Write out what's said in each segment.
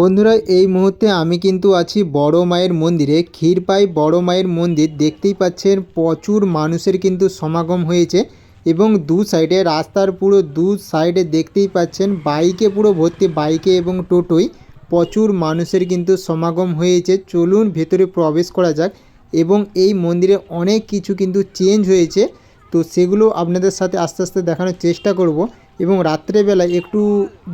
বন্ধুরা, এই মুহূর্তে আমি কিন্তু আছি বড় মায়ের মন্দিরে। ক্ষীরপাই বড় মায়ের মন্দির। দেখতেই পাচ্ছেন, প্রচুর মানুষের কিন্তু সমাগম হয়েছে এবং দু সাইডে, রাস্তার পুরো দু সাইডে দেখতেই পাচ্ছেন, বাইকে পুরো ভর্তি, বাইকে এবং টোটোই প্রচুর মানুষের কিন্তু সমাগম হয়েছে। চলুন ভেতরে প্রবেশ করা যাক এবং এই মন্দিরে অনেক কিছু কিন্তু চেঞ্জ হয়েছে। তো সেগুলো আপনাদের সাথে আস্তে আস্তে দেখানোর চেষ্টা করব এবং রাত্রেবেলা একটু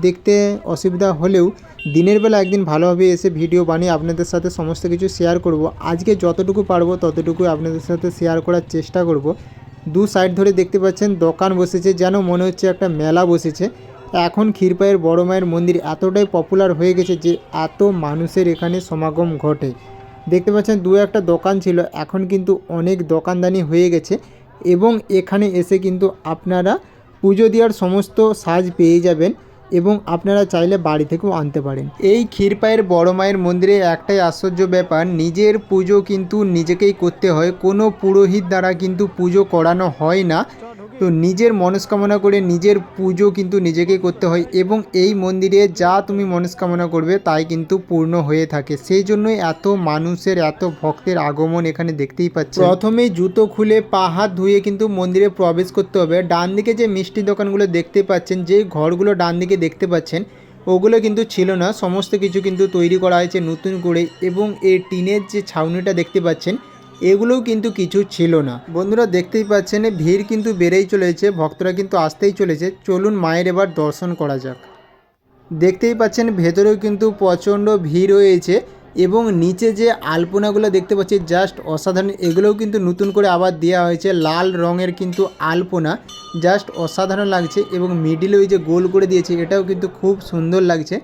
দেখতে অসুবিধা হলেও দিনের বেলা একদিন ভালোভাবে এসে ভিডিও বানিয়ে আপনাদের সাথে সমস্ত কিছু শেয়ার করব। আজকে যতটুকু পারব ততটুকু আপনাদের সাথে শেয়ার করার চেষ্টা করব। দু সাইড ধরে দেখতে পাচ্ছেন, দোকান বসেছে, যেন মনে হচ্ছে একটা মেলা বসেছে। এখন ক্ষীরপাইয়ের বড় মায়ের মন্দির এতটাই পপুলার হয়ে গেছে যে এত মানুষের এখানে সমাগম ঘটে। দেখতে পাচ্ছেন, দু একটা দোকান ছিল, এখন কিন্তু অনেক দোকানদানি হয়ে গেছে। এবং এখানে এসে কিন্তু আপনারা পুজো দেওয়ার সমস্ত সাজ পেয়ে যাবেন এবং আপনারা চাইলে বাড়ি থেকেও আনতে পারেন। এই ক্ষীরপায়ের বড় মায়ের মন্দিরে একটাই আশ্চর্য ব্যাপার, নিজের পুজো কিন্তু নিজেকেই করতে হয়, কোনো পুরোহিত দ্বারা কিন্তু পুজো করানো হয় না। তো নিজের মনস্কামনা করে নিজের পুজো কিন্তু নিজেকেই করতে হয় এবং এই মন্দিরে যা তুমি মনস্কামনা করবে তাই কিন্তু পূর্ণ হয়ে থাকে। সেই জন্যই এত মানুষের, এত ভক্তের আগমন এখানে দেখতেই পাচ্ছি প্রথমে জুতো খুলে পা, হাত ধুয়ে কিন্তু মন্দিরে প্রবেশ করতে হবে। ডান দিকে যে মিষ্টি দোকানগুলো দেখতে পাচ্ছেন যে ঘরগুলো ডান দিকে দেখতে পাচ্ছেন, ওগুলো কিন্তু ছিল না। সমস্ত কিছু কিন্তু তৈরি করা হয়েছে নতুন করে এবং এই টিনের যে ছাউনিটা দেখতে পাচ্ছেন এগুলোও কিন্তু কিছু ছিল না। বন্ধুরা দেখতেই পাচ্ছেন, ভিড় কিন্তু বেড়েই চলেছে, ভক্তরা কিন্তু আসতেই চলেছে। চলুন মায়ের এবার দর্শন করা যাক। দেখতেই পাচ্ছেন, ভেতরেও কিন্তু প্রচণ্ড ভিড় হয়েছে এবং নিচে যে আলপনাগুলো দেখতে পাচ্ছি, জাস্ট অসাধারণ। এগুলোও কিন্তু নতুন করে আবার দেওয়া হয়েছে, লাল রঙের কিন্তু আলপনা। জাস্ট অসাধারণ লাগছে এবং মিডিলে ওই যে গোল করে দিয়েছে, এটাও কিন্তু খুব সুন্দর লাগছে।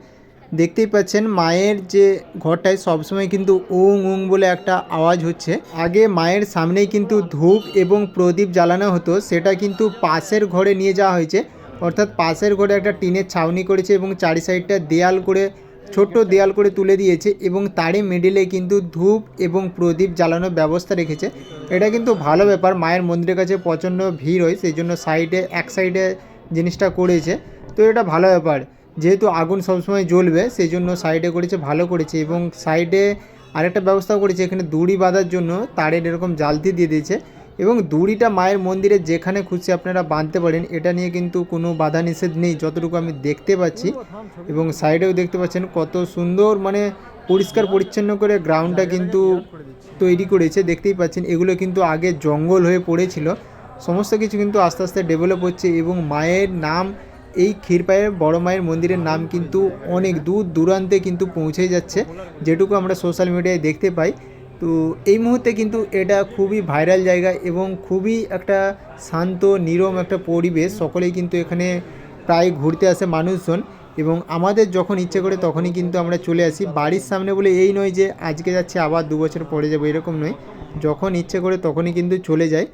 দেখতেই পাচ্ছেন মায়ের যে ঘরটায় সবসময় কিন্তু ওং ওং বলে একটা আওয়াজ হচ্ছে। আগে মায়ের সামনেই কিন্তু ধূপ এবং প্রদীপ জ্বালানো হতো, সেটা কিন্তু পাশের ঘরে নিয়ে যাওয়া হয়েছে। অর্থাৎ পাশের ঘরে একটা টিনের ছাউনি করেছে এবং চারি সাইডটা দেয়াল করে, ছোট্ট দেয়াল করে তুলে দিয়েছে এবং তারই মিডিলে কিন্তু ধূপ এবং প্রদীপ জ্বালানোর ব্যবস্থা রেখেছে। এটা কিন্তু ভালো ব্যাপার, মায়ের মন্দিরের কাছে প্রচণ্ড ভিড় হয়, সেই জন্য সাইডে এক সাইডে জিনিসটা করেছে। তো এটা ভালো ব্যাপার। যেহেতু আগুন সবসময় জ্বলবে সেই জন্য সাইডে করেছে, ভালো করেছে এবং সাইডে আরেকটা ব্যবস্থা করেছে, এখানে দড়ি বাঁধার জন্য তারের এরকম জালতি দিয়ে দিয়েছে এবং দড়িটা মায়ের মন্দিরে যেখানে খুশি আপনারা বাঁধতে পারেন, এটা নিয়ে কিন্তু কোনো বাধা নিষেধ নেই, যতটুকু আমি দেখতে পাচ্ছি এবং সাইডেও দেখতে পাচ্ছেন কত সুন্দর মানে পরিষ্কার পরিচ্ছন্ন করে গ্রাউন্ডটা কিন্তু তৈরি করেছে, দেখতেই পাচ্ছেন। এগুলো কিন্তু আগে জঙ্গল হয়ে পড়েছিল। সমস্ত কিছু কিন্তু আস্তে আস্তে ডেভেলপ হচ্ছে এবং মায়ের নাম এই ক্ষীরপায়ের বড় মায়ের মন্দিরের নাম কিন্তু অনেক দূর দূরান্তে কিন্তু পৌঁছে যাচ্ছে, যেটুকু আমরা সোশ্যাল মিডিয়ায় দেখতে পাই। তো এই মুহূর্তে কিন্তু এটা খুবই ভাইরাল জায়গা এবং খুবই একটা শান্ত, নীরম একটা পরিবেশ। সকলেই কিন্তু এখানে প্রায় ঘুরতে আসে মানুষজন এবং আমাদের যখন ইচ্ছে করে তখনই কিন্তু আমরা চলে আসি। বাড়ির সামনে বলে এই নয় যে আজকে যাচ্ছে, আবার দু বছর পরে যাব, এরকম নয়। যখন ইচ্ছে করে তখনই কিন্তু চলে যায়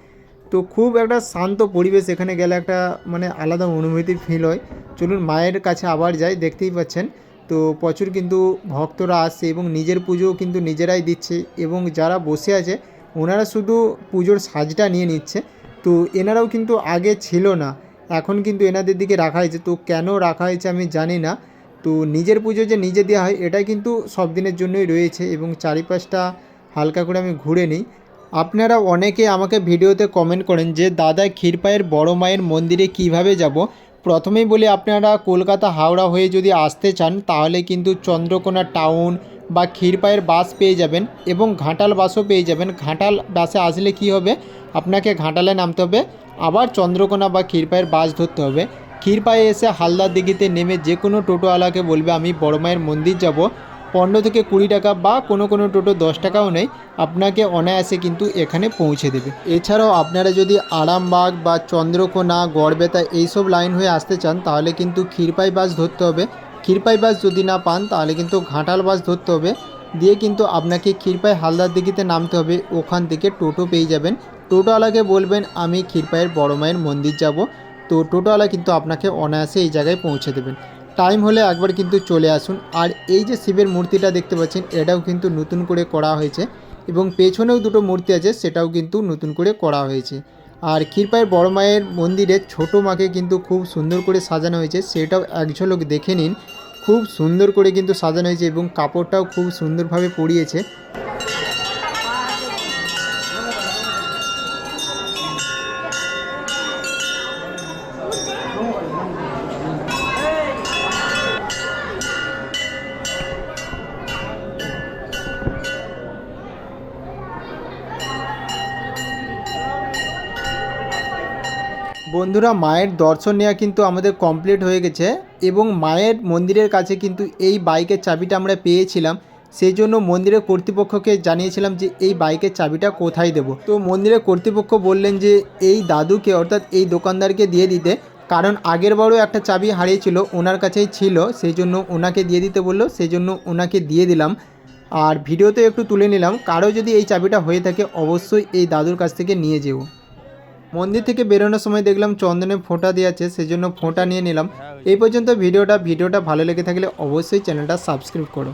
তো খুব একটা শান্ত পরিবেশ এখানে গেলে একটা মানে আলাদা অনুভূতি ফিল হয়। চলুন মায়ের কাছে আবার যাই, দেখতেই পাচ্ছেন। তো প্রচুর কিন্তু ভক্তরা আসছে এবং নিজের পুজো কিন্তু নিজেরাই দিচ্ছে এবং যারা বসে আছে, ওনারা শুধু পুজোর সাজটা নিয়ে নিচ্ছে। তো এনারাও কিন্তু আগে ছিল না, এখন কিন্তু এনাদের দিকে রাখা হয়েছে। তো কেন রাখা হয়েছে আমি জানি না। তো নিজের পুজো যে নিজে দেওয়া হয় এটা কিন্তু সব দিনের জন্যই রয়েছে এবং চারিপাশটা হালকা করে আমি ঘুরে নিই। আপনারা অনেকে আমাকে ভিডিওতে কমেন্ট করেন যে, দাদা ক্ষীরপায়ের বড় মায়ের মন্দিরে কীভাবে যাব? প্রথমেই বলি, আপনারা কলকাতা হাওড়া হয়ে যদি আসতে চান, তাহলে কিন্তু চন্দ্রকোনা টাউন বা ক্ষীরপায়ের বাস পেয়ে যাবেন এবং ঘাটাল বাসও পেয়ে যাবেন। ঘাটাল বাসে আসলে কি হবে? আপনাকে ঘাটালে নামতে হবে, আবার চন্দ্রকোনা বা ক্ষীরপায়ের বাস ধরতে হবে। ক্ষীরপায়ে এসে হালদার দিঘিতে নেমে যে কোনো টোটোওয়ালাকে বলবে, আমি বড় মায়ের মন্দির যাব। পনেরো থেকে কুড়ি টাকা বা কোনো কোনো টোটো দশ টাকাও নেই, আপনাকে অনায়াসে কিন্তু এখানে পৌঁছে দেবে। এছাড়াও আপনারা যদি আরামবাগ বা চন্দ্রকোনা, গড়বেতা এইসব লাইন হয়ে আসতে চান, তাহলে কিন্তু ক্ষীরপাই বাস ধরতে হবে। ক্ষীরপাই বাস যদি না পান, তাহলে কিন্তু ঘাটাল বাস ধরতে হবে। দিয়ে কিন্তু আপনাকে ক্ষীরপাই হালদার দিঘিতে নামতে হবে, ওখান থেকে টোটো পেয়ে যাবেন। টোটোওয়ালাকে বলবেন, আমি ক্ষীরপাইয়ের বড় মায়ের মন্দির যাব। তো টোটোওয়ালা কিন্তু আপনাকে অনায়াসে এই জায়গায় পৌঁছে দেবেন। টাইম হলে একবার কিন্তু চলে আসুন। আর এই যে শিবের মূর্তিটা দেখতে পাচ্ছেন, এটাও কিন্তু নতুন করে করা হয়েছে এবং পেছনেও দুটো মূর্তি আছে, সেটাও কিন্তু নতুন করে করা হয়েছে। আর ক্ষীরপাইয়ের বড় মায়ের মন্দিরে ছোট মাকে কিন্তু খুব সুন্দর করে সাজানো হয়েছে, সেটাও এক ঝলক দেখে নিন। খুব সুন্দর করে কিন্তু সাজানো হয়েছে এবং কাপড়টাও খুব সুন্দরভাবে পরিয়েছে। বন্ধুরা, মায়ের দর্শন নেওয়া কিন্তু আমাদের কমপ্লিট হয়ে গেছে এবং মায়ের মন্দিরের কাছে কিন্তু এই বাইকের চাবিটা আমরা পেয়েছিলাম। সেই জন্য মন্দিরের কর্তৃপক্ষকে জানিয়েছিলাম যে এই বাইকের চাবিটা কোথায় দেব। তো মন্দিরের কর্তৃপক্ষ বললেন যে এই দাদুকে, অর্থাৎ এই দোকানদারকে দিয়ে দিতে। কারণ আগের বারও একটা চাবি হারিয়েছিল, ওনার কাছেই ছিল। সেই জন্য ওনাকে দিয়ে দিতে বলল, সেই জন্য ওনাকে দিয়ে দিলাম। আর ভিডিওতে একটু তুলে নিলাম, কারও যদি এই চাবিটা হয়ে থাকে, অবশ্যই এই দাদুর কাছ থেকে নিয়ে যেও। মন্দির থেকে বেরোনোর সময় দেখলাম চন্দনে ফোঁটা দিয়ে আছে সেই জন্য ফোঁটা নিয়ে নিলাম। এই পর্যন্ত ভিডিওটা ভিডিওটা ভালো লেগে থাকলে অবশ্যই চ্যানেলটা সাবস্ক্রাইব করো।